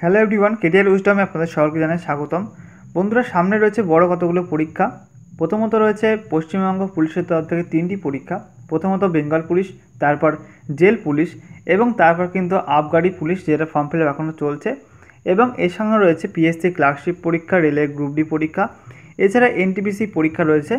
Hello everyone KTR উইস্টমে আপনাদের সকলকে জানাই স্বাগতম। বন্ধুরা, সামনে রয়েছে বড় কতগুলো পরীক্ষা। প্রথমত রয়েছে পশ্চিমবঙ্গ পুলিশের তরফ থেকে তিনটি পরীক্ষা। প্রথমত বেঙ্গল পুলিশ, তারপর জেল পুলিশ এবং তারপর কিন্তু আবগারি পুলিশ যেটা ফর্ম ফিল এখনও চলছে। এবং এর সঙ্গে রয়েছে পিএসসি ক্লার্কশিপ পরীক্ষা, রেলের গ্রুপ ডি পরীক্ষা। এছাড়া এনটিপিসি পরীক্ষা রয়েছে।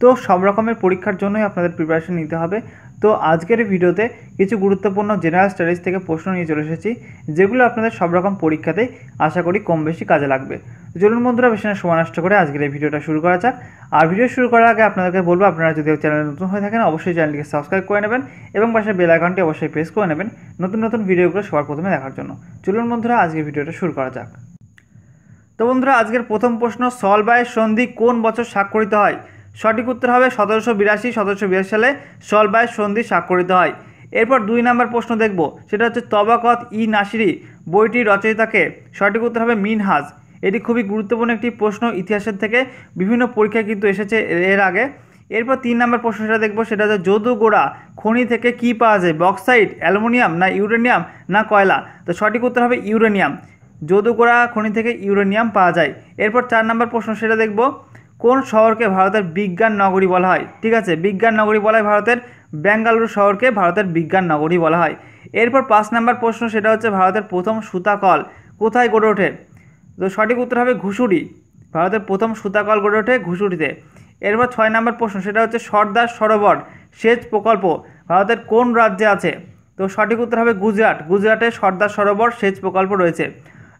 তো সব রকমের পরীক্ষার জন্যই আপনাদের প্রিপারেশন নিতে হবে। তো আজকের ভিডিওতে কিছু গুরুত্বপূর্ণ জেনারেল স্টাডিজ থেকে প্রশ্ন নিয়ে চলে এসেছি, যেগুলো আপনাদের সব রকম পরীক্ষাতেই আশা করি কম বেশি কাজে লাগবে। চলুন বন্ধুরা বেশি না সময় নষ্ট করে আজকের এই ভিডিওটা শুরু করা যাক। আর ভিডিও শুরু করার আগে আপনাদেরকে বলব, আপনারা যদি চ্যানেলে নতুন হয়ে থাকেন, অবশ্যই চ্যানেলটিকে সাবস্ক্রাইব করে নেবেন এবং পাশে বেল আইকনটি অবশ্যই প্রেস করে নেবেন নতুন নতুন ভিডিওগুলো সবার প্রথমে দেখার জন্য। চলুন বন্ধুরা, আজকের ভিডিওটা শুরু করা যাক। তো বন্ধুরা, আজকের প্রথম প্রশ্ন সলবায়ের সন্ধি কোন বছর স্বাক্ষরিত হয়? সঠিক উত্তর হবে সতেরোশো বিরাশি সতেরোশো বিরাশি সালে সলবায়ের সন্ধি স্বাক্ষরিত হয়। এরপর দুই নম্বর প্রশ্ন দেখব, সেটা হচ্ছে তবাকত ই নাসিরি বইটির রচয়িতাকে। সঠিক উত্তর হবে মিনহাজ। এটি খুবই গুরুত্বপূর্ণ একটি প্রশ্ন ইতিহাসের থেকে, বিভিন্ন পরীক্ষায় কিন্তু এসেছে এর আগে। এরপর তিন নম্বর প্রশ্ন সেটা দেখব, সেটা হচ্ছে যদু গোড়া খনি থেকে কি পাওয়া যায়, বক্সাইট, অ্যালুমিনিয়াম না ইউরেনিয়াম না কয়লা? তো সঠিক উত্তর হবে ইউরেনিয়াম। যদুগোড়া খনি থেকে ইউরেনিয়াম পাওয়া যায়। এরপর চার নম্বর প্রশ্ন সেটা দেখব কোন শহরকে ভারতের বিজ্ঞান নগরী বলা হয়? ঠিক আছে, বিজ্ঞান নগরী বলা হয় ভারতের বেঙ্গালুরু শহরকে ভারতের বিজ্ঞান নগরী বলা হয়। এরপর পাঁচ নম্বর প্রশ্ন, সেটা হচ্ছে ভারতের প্রথম সুতাকল কোথায় গড়ে ওঠে? তো সঠিক উত্তর হবে ঘুষুরি। ভারতের প্রথম সুতাকল গড়ে ওঠে ঘুষুরিতে। এরপর ছয় নম্বর প্রশ্ন, সেটা হচ্ছে সর্দার সরোবর সেচ প্রকল্প ভারতের কোন রাজ্যে আছে? তো সঠিক উত্তর হবে গুজরাট। গুজরাটে সর্দার সরোবর সেচ প্রকল্প রয়েছে।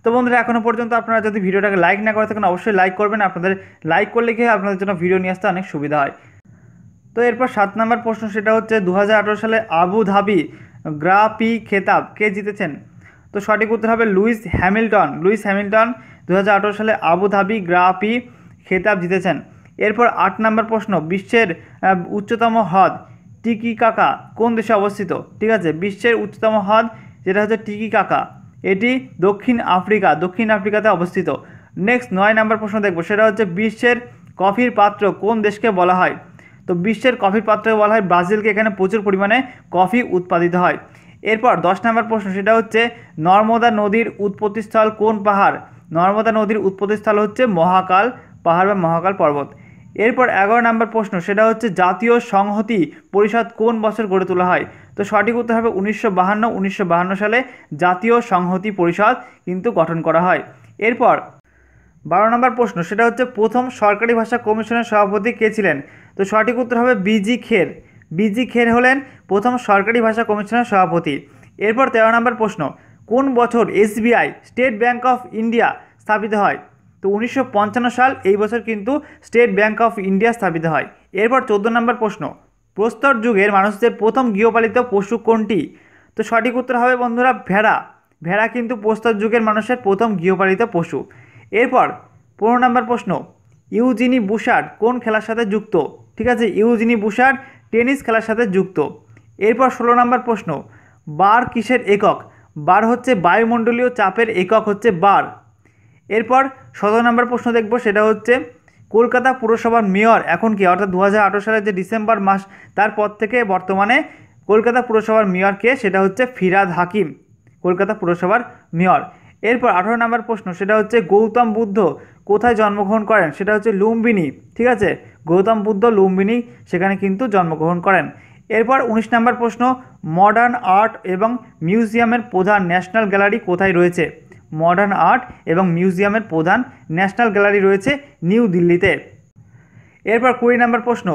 তো বন্ধুরা এখনও পর্যন্ত আপনারা যদি ভিডিওটাকে লাইক না করে থাকেন, অবশ্যই লাইক করবেন। আপনাদের লাইক করলে গিয়ে আপনাদের জন্য ভিডিও নিয়ে আসতে অনেক সুবিধা হয়। তো এরপর সাত নম্বর প্রশ্ন, সেটা হচ্ছে দু হাজার আঠেরো সালে আবু ধাবি গ্রাপি খেতাব কে জিতেছেন? তো সঠিক উত্তর হবে লুইস হ্যামিল্টন। লুইস হ্যামিল্টন দু হাজার আঠেরো সালে আবু ধাবি গ্রা পি খেতাব জিতেছেন। এরপর আট নম্বর প্রশ্ন, বিশ্বের উচ্চতম হ্রদ টিকি কাকা কোন দেশে অবস্থিত? ঠিক আছে, বিশ্বের উচ্চতম হ্রদ যেটা হচ্ছে টিকি কাকা এটি দক্ষিণ আফ্রিকা, দক্ষিণ আফ্রিকাতে অবস্থিত। নেক্সট নয় নাম্বার প্রশ্ন দেখব, সেটা হচ্ছে বিশ্বের কফির পাত্র কোন দেশকে বলা হয়? তো বিশ্বের কফির পাত্রকে বলা হয়, ব্রাজিলকে এখানে প্রচুর পরিমাণে কফি উৎপাদিত হয়। এরপর দশ নম্বর প্রশ্ন, সেটা হচ্ছে নর্মদা নদীর উৎপত্তিস্থল কোন পাহাড়? নর্মদা নদীর উৎপত্তিস্থল হচ্ছে মহাকাল পাহাড় বা মহাকাল পর্বত। এরপর এগারো নম্বর প্রশ্ন, সেটা হচ্ছে জাতীয় সংহতি পরিষদ কোন বছর গড়ে তোলা হয়? তো সঠিক উত্তর হবে উনিশশো বাহান্ন উনিশশো বাহান্ন সালে জাতীয় সংহতি পরিষদ কিন্তু গঠন করা হয়। এরপর বারো নম্বর প্রশ্ন, সেটা হচ্ছে প্রথম সরকারি ভাষা কমিশনের সভাপতি কে ছিলেন? তো সঠিক উত্তর হবে বিজি খের। বিজি খের হলেন প্রথম সরকারি ভাষা কমিশনের সভাপতি। এরপর তেরো নম্বর প্রশ্ন, কোন বছর SBI, State Bank of India, স্থাপিত হয়? তো উনিশশো পঞ্চান্ন সাল এই বছর কিন্তু স্টেট ব্যাঙ্ক অফ ইন্ডিয়া স্থাপিত হয়। এরপর চোদ্দ নম্বর প্রশ্ন, প্রস্তর যুগের মানুষদের প্রথম গৃহপালিত পশু কোনটি? তো সঠিক উত্তর হবে বন্ধুরা ভেড়া। ভেড়া কিন্তু প্রস্তর যুগের মানুষের প্রথম গৃহপালিত পশু। এরপর পনেরো নম্বর প্রশ্ন, ইউজিনি বুশার্ড কোন খেলার সাথে যুক্ত? ঠিক আছে, ইউজিনি বুশার্ড টেনিস খেলার সাথে যুক্ত। এরপর ষোলো নম্বর প্রশ্ন, বার কিসের একক? বার হচ্ছে বায়ুমণ্ডলীয় চাপের একক হচ্ছে বার। এরপর সতেরো নম্বর প্রশ্ন দেখব, সেটা হচ্ছে কলকাতা পুরসভার মেয়র এখন কি? অর্থাৎ দু হাজার আঠেরো সালের যে ডিসেম্বর মাস তারপর থেকে বর্তমানে কলকাতা পুরসভার মেয়র কে? সেটা হচ্ছে ফিরাদ হাকিম, কলকাতা পুরসভার মেয়র। এরপর আঠারো নম্বর প্রশ্ন, সেটা হচ্ছে গৌতম বুদ্ধ কোথায় জন্মগ্রহণ করেন? সেটা হচ্ছে লুম্বিনী, ঠিক আছে? গৌতম বুদ্ধ লুম্বিনী সেখানে কিন্তু জন্মগ্রহণ করেন। এরপর উনিশ নম্বর প্রশ্ন মডার্ন আর্ট এবং মিউজিয়ামের প্রধান ন্যাশনাল গ্যালারি কোথায় রয়েছে? মডার্ন আর্ট এবং মিউজিয়ামের প্রধান ন্যাশনাল গ্যালারি রয়েছে নিউ দিল্লিতে এরপর কুড়ি নম্বর প্রশ্ন,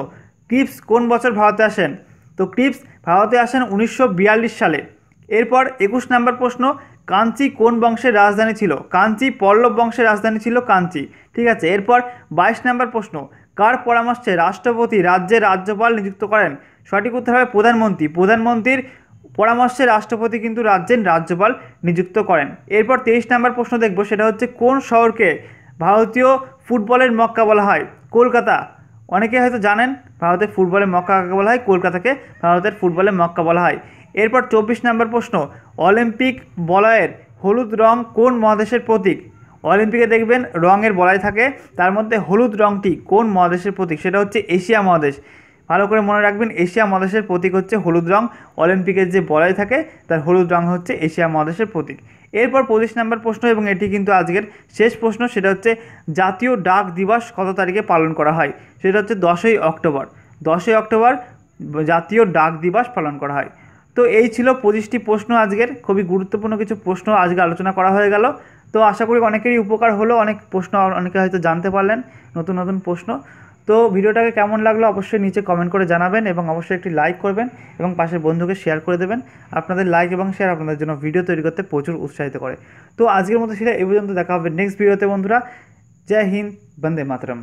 ক্রিপস কোন বছর ভারতে আসেন? তো ক্রিপস ভারতে আসেন উনিশশো বিয়াল্লিশ সালে। এরপর একুশ নম্বর প্রশ্ন, কাঞ্চি কোন বংশের রাজধানী ছিল? কাঞ্চি পল্লব বংশের রাজধানী ছিল কাঞ্চি। ঠিক আছে, এরপর বাইশ নম্বর প্রশ্ন, কার পরামর্শে রাষ্ট্রপতি রাজ্যের রাজ্যপাল নিযুক্ত করেন? সঠিক উত্তর হবে প্রধানমন্ত্রী। প্রধানমন্ত্রীর পরামর্শে রাষ্ট্রপতি কিন্তু রাজ্যের রাজ্যপাল নিযুক্ত করেন। এরপর তেইশ নম্বর প্রশ্ন দেখব, সেটা হচ্ছে কোন শহরকে ভারতীয় ফুটবলের মক্কা বলা হয়? কলকাতা। অনেকে হয়তো জানেন, ভারতের ফুটবলের মক্কা কাকে বলা হয়? কলকাতাকে ভারতের ফুটবলের মক্কা বলা হয়। এরপর চব্বিশ নম্বর প্রশ্ন, অলিম্পিক বলয়ের হলুদ রং কোন মহাদেশের প্রতীক? অলিম্পিকে দেখবেন রঙের বলাই থাকে, তার মধ্যে হলুদ রঙটি কোন মহাদেশের প্রতীক? সেটা হচ্ছে এশিয়া মহাদেশ। ভালো করে মনে রাখবেন, এশিয়া মহাদেশের প্রতীক হচ্ছে হলুদ রং। অলিম্পিকের যে বলয় থাকে, তার হলুদ রং হচ্ছে এশিয়া মহাদেশের প্রতীক। এরপর পঁচিশ নম্বর প্রশ্ন এবং এটি কিন্তু আজকের শেষ প্রশ্ন, সেটা হচ্ছে জাতীয় ডাক দিবস কত তারিখে পালন করা হয়? সেটা হচ্ছে দশই অক্টোবর। দশই অক্টোবর জাতীয় ডাক দিবস পালন করা হয়। তো এই ছিল পঁচিশটি প্রশ্ন আজকের। খুবই গুরুত্বপূর্ণ কিছু প্রশ্ন আজকে আলোচনা করা হয়ে গেল। তো আশা করি অনেকেরই উপকার হলো, অনেক প্রশ্ন অনেকে হয়তো জানতে পারলেন, নতুন নতুন প্রশ্ন। তো ভিডিওটাকে কেমন লাগল অবশ্যই নিচে কমেন্ট করে জানাবেন এবং অবশ্যই একটি লাইক করবেন এবং পাশের বন্ধুকে শেয়ার করে দেবেন। আপনাদের লাইক এবং শেয়ার আপনাদের জন্য ভিডিও তৈরি করতে প্রচুর উৎসাহিত করে। তো আজকের মতো সেটা এ পর্যন্ত, দেখা হবে নেক্সট ভিডিওতে বন্ধুরা। জয় হিন্দ, বন্দে মাতরম।